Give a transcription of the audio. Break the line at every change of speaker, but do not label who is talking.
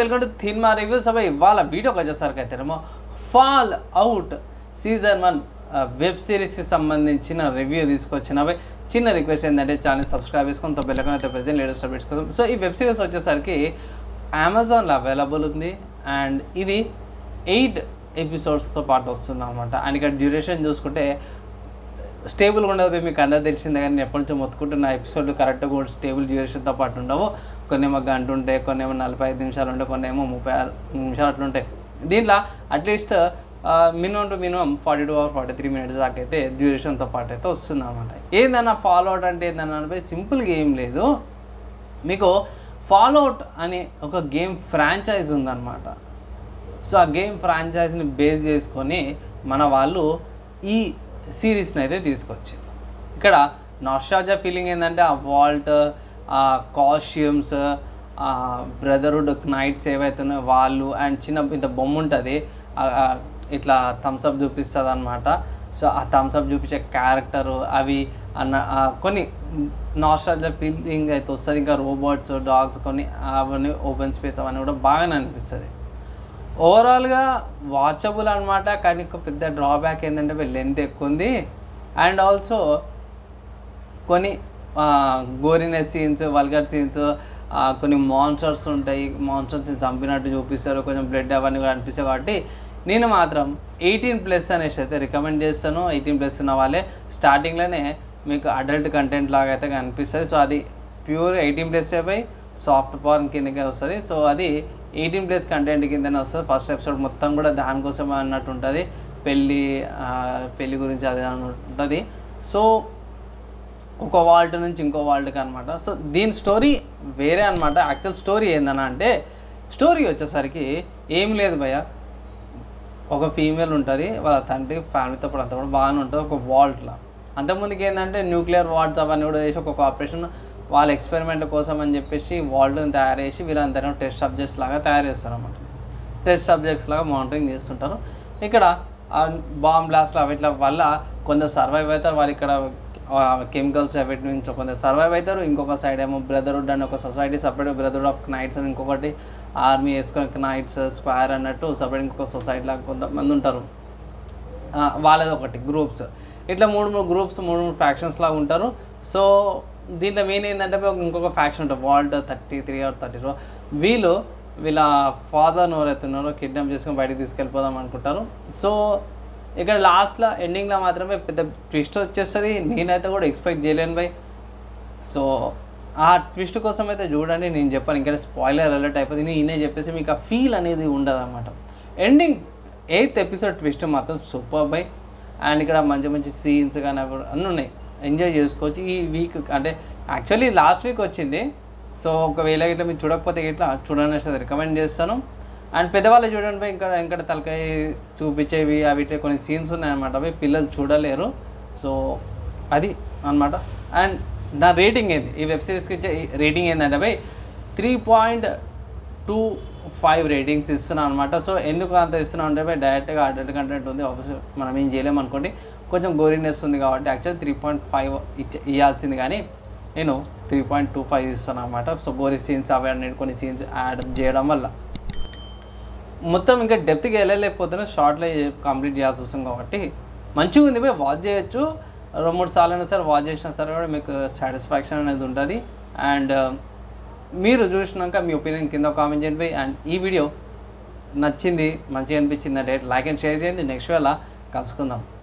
Welcome to థిన్మా reviews. అబ్బాయి ఇవాళ వీడియోకి వచ్చేసరికి అయితేనేమో Fall Out season one web సిరీస్కి సంబంధించిన రివ్యూ తీసుకొచ్చిన అబ్బాయి చిన్న రిక్వెస్ట్ ఏంటంటే ఛానల్ సబ్స్క్రైబ్ చేసుకొని బెల్లకన్ అయితే ప్రజెంట్ లేటెస్ట్ అప్డేట్స్ కోసం. సో ఈ వెబ్ సిరీస్ వచ్చేసరికి అమెజాన్లో అవైలబుల్ ఉంది. అండ్ ఇది ఎయిట్ ఎపిసోడ్స్తో పాటు వస్తుంది అనమాట అండ్ ఇక్కడ డ్యూరేషన్ చూసుకుంటే స్టేబుల్గా ఉండదు మీకు అందరూ తెలిసిందే కానీ ఎప్పటి నుంచో మొత్తుకుంటున్న ఎపిసోడ్ కరెక్ట్గా కూడా స్టేబుల్ డ్యూరేషన్తో పాటు ఉండవు. కొన్ని ఏమో గంట ఉంటాయి కొన్ని ఏమో నలభై ఐదు నిమిషాలు ఉంటాయి కొన్ని ఏమో ముప్పై ఆరు నిమిషాలు అట్లుంటాయి దీంట్లో at least minimum to minimum forty two hour forty three minutes దాకా అయితే డ్యూరేషన్తో పాటు అయితే వస్తుంది అనమాట ఏందన్నా ఫాలో అవుట్ అంటే ఏందన్నా అంటే సింపుల్గా ఏం లేదు. మీకు ఫాలో అని అనే ఒక గేమ్ ఫ్రాంచైజ్ ఉందన్నమాట. సో ఆ గేమ్ ఫ్రాంచైజ్ని బేస్ చేసుకొని మన వాళ్ళు ఈ సిరీస్ని అయితే తీసుకొచ్చారు ఇక్కడ నాస్టాలజా ఫీలింగ్ ఏంటంటే ఆ వాల్ట్ కాస్ట్యూమ్స్ బ్రదర్హుడ్ నైట్స్ ఏవైతే ఉన్నాయో వాళ్ళు అండ్ చిన్న ఇంత బొమ్మ ఉంటుంది ఇట్లా థమ్స్అప్ చూపిస్తుంది అనమాట సో ఆ థమ్స్అప్ చూపించే క్యారెక్టరు అవి అన్న కొన్ని నాస్టాలజా ఫీలింగ్ అయితే వస్తుంది. ఇంకా రోబోట్స్ డాగ్స్ కొన్ని అవన్నీ ఓపెన్ స్పేస్ అవన్నీ కూడా బాగానే అనిపిస్తుంది. ఓవరాల్గా వాచబుల్ అనమాట కానీ ఒక పెద్ద డ్రాబ్యాక్ ఏంటంటే లెంత్ ఎక్కువ ఉంది అండ్ ఆల్సో కొన్ని గోరినెస్ సీన్స్ వల్గర్ సీన్స్ కొన్ని మాన్స్టర్స్ ఉంటాయి. మాన్స్టర్స్ని చంపినట్టు చూపిస్తారు. కొంచెం బ్లడ్ అవన్నీ కూడా అనిపిస్తాయి కాబట్టి నేను మాత్రం ఎయిటీన్ ప్లస్ అనేసి అయితే రికమెండ్ చేస్తాను. ఎయిటీన్ ప్లస్ ఉన్న వాళ్ళే స్టార్టింగ్లోనే మీకు అడల్ట్ కంటెంట్ లాగా అయితే కనిపిస్తుంది. సో అది ప్యూర్ ఎయిటీన్ ప్లస్ అయిపోయి సాఫ్ట్ పార్న్ కిందకే వస్తుంది. సో అది ఎయిటీన్ ప్లస్ కంటెంట్ కిందనే వస్తుంది. ఫస్ట్ ఎపిసోడ్ మొత్తం కూడా దానికోసం అన్నట్టు ఉంటుంది. పెళ్ళి పెళ్ళి గురించి అది ఉంటుంది. సో ఒక వాల్ట్ నుంచి ఇంకో వాల్ట్కి అనమాట సో దీని స్టోరీ వేరే అనమాట యాక్చువల్ స్టోరీ ఏందన అంటే స్టోరీ వచ్చేసరికి ఏం లేదు భయ్య. ఒక ఫీమేల్ ఉంటుంది వాళ్ళ తండ్రి ఫ్యామిలీతో పాటు అంతా కూడా బాగానే ఉంటుంది ఒక వాల్ట్లో అంతకుముందుకి ఏంటంటే న్యూక్లియర్ వాల్ట్స్ అవన్నీ కూడా చేసి ఒక ఆపరేషన్ వాళ్ళ ఎక్స్పెరిమెంట్ కోసం అని చెప్పేసి వాల్ట్ని తయారు చేసి వీళ్ళందరూ టెస్ట్ సబ్జెక్ట్స్ లాగా తయారు చేస్తారు టెస్ట్ సబ్జెక్ట్స్ లాగా మానిటరింగ్ చేస్తుంటారు. ఇక్కడ బాంబ్ బ్లాస్ట్లు అవిట్ల వల్ల కొందరు సర్వైవ్ అవుతారు వాళ్ళు ఇక్కడ కెమికల్స్ ఎఫెక్ట్ నుంచి కొందరు సర్వైవ్ అవుతారు ఇంకొక సైడ్ ఏమో బ్రదర్హుడ్ అని ఒక society separate brotherhood of knights అని ఇంకొకటి ఆర్మీ వేసుకొని నైట్స్ స్క్వైర్ అన్నట్టు సపరేట్ ఇంకొక సొసైటీ లాగా కొంతమంది ఉంటారు. వాళ్ళది ఒకటి గ్రూప్స్ ఇట్లా మూడు మూడు గ్రూప్స్ మూడు మూడు ఫ్యాక్షన్స్ లాగా ఉంటారు. సో దీంట్లో మెయిన్ ఏంటంటే ఇంకొక ఫ్యాక్షన్ ఉంటుంది vault thirty three or thirty two వీళ్ళు వీళ్ళ ఫాదర్ని ఎవరైతే ఉన్నారో కిడ్నాప్ చేసుకొని బయటకు తీసుకెళ్ళిపోదాం అనుకుంటారు. సో ఇక్కడ లాస్ట్లో ఎండింగ్లో మాత్రమే పెద్ద ట్విస్ట్ వచ్చేస్తుంది. నేనైతే కూడా ఎక్స్పెక్ట్ చేయలేను బై సో ఆ ట్విస్ట్ కోసం అయితే చూడండి నేను చెప్పాను. ఇంకా స్పాయిలర్ అలర్ట్ అయిపోతుంది. నేనే చెప్పేసి మీకు ఆ ఫీల్ అనేది ఉండదు అనమాట ఎండింగ్ ఎయిత్ ఎపిసోడ్ ట్విస్ట్ మాత్రం సూపర్ బై అండ్ ఇక్కడ మంచి మంచి సీన్స్ కానీ అన్నీ ఉన్నాయి. ఎంజాయ్ చేసుకోవచ్చు. ఈ వీక్ అంటే యాక్చువల్లీ లాస్ట్ వీక్ వచ్చింది. సో ఒకవేళ ఇట్లా మీరు చూడకపోతే ఇట్లా చూడండి రికమెండ్ చేస్తాను. అండ్ పెద్దవాళ్ళు చూడండి పోయి ఇంకా ఇంకా తలకాయ చూపించేవి అవి కొన్ని సీన్స్ ఉన్నాయన్నమాట అవి పిల్లలు చూడలేరు. సో అది అనమాట అండ్ నా రేటింగ్ ఏంది? ఈ వెబ్ సిరీస్కి ఇచ్చే రేటింగ్ ఏంటంటే భయ్ three point two five ratings ఇస్తున్నాను అనమాట సో ఎందుకు అంత ఇస్తున్నాను అంటే భయ్ డైరెక్ట్గా అడల్ట్ కంటెంట్ ఉంది ఆఫీస్ మనం ఏం చేయలేము అనుకోండి. కొంచెం గోరీనెస్ ఉంది కాబట్టి యాక్చువల్ త్రీ పాయింట్ ఫైవ్ ఇచ్చే ఇవ్వాల్సింది కానీ నేను త్రీ పాయింట్ టూ ఫైవ్ ఇస్తాను అనమాట సో గోరీ సీన్స్ అవి అన్నీ కొన్ని సీన్స్ యాడ్ చేయడం వల్ల. మొత్తం ఇంకా డెప్త్కి వెళ్ళలేకపోతేనే షార్ట్లో కంప్లీట్ చేయాల్సి వస్తుంది కాబట్టి మంచిగా ఉంది పోయి వాచ్ చేయొచ్చు. రెండు మూడు సార్లు అయినా సరే వాచ్ చేసినా సరే కూడా మీకు సాటిస్ఫాక్షన్ అనేది ఉంటుంది. అండ్ uh, మీరు చూసినాక మీ ఒపీనియన్ కింద కామెంట్ చేయండి. అండ్ ఈ వీడియో నచ్చింది మంచిగా అనిపించింది అంటే లైక్ అండ్ షేర్ చేయండి. నెక్స్ట్ వేళ కలుసుకుందాం.